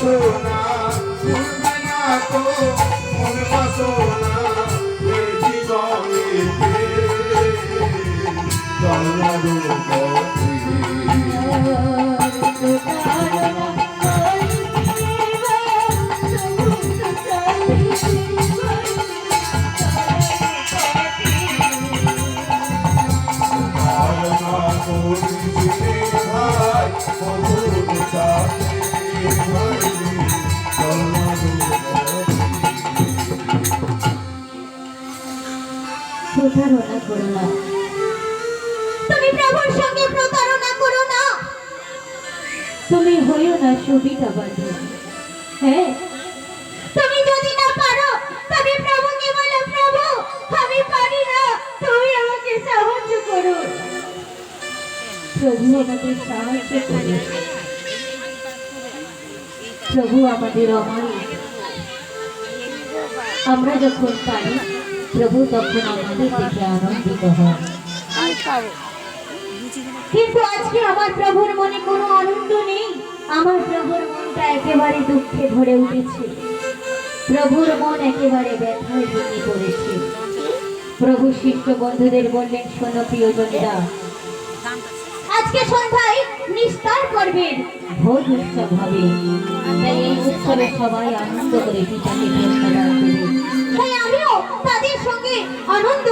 বাসনা করবে না তোর মন বাসনা এই জীবনেতে চলারো প্রতারণা করো না। তুমি প্রভুর সঙ্গে প্রতারণা করো না। তুমি হইও না সুবিধা বাঁধো হ্যাঁ? তুমি যদি না পারো তবে প্রভুকে বলো প্রভু আমি পারি না। তুমি আমাকে সাহায্য করো। প্রভু আমাদের সাহায্য করো। প্রভু আমাদের অমায়িক আমরা যখন পারি প্রভু তখন আমাদের দেখে আনন্দিত হয়। কিন্তু আজকে আমার প্রভুর মনে কোনো আনন্দ নেই। আমার প্রভুর মনটা একেবারে দুঃখে ভরে উঠেছে। প্রভুর মন একেবারে ব্যথায় ভেঙে পড়েছে। প্রভু শিষ্য বন্ধুদের বললেন শোনো প্রিয়জনেরা আজকে সন্ধ্যায় নিস্তার করবেন। ভোজ উৎসব হবে। তাই এই উৎসবে সবাই আনন্দ করে পিতাকে ধন্যবাদ দেবে তাই আমিও তাদের সঙ্গে আনন্দ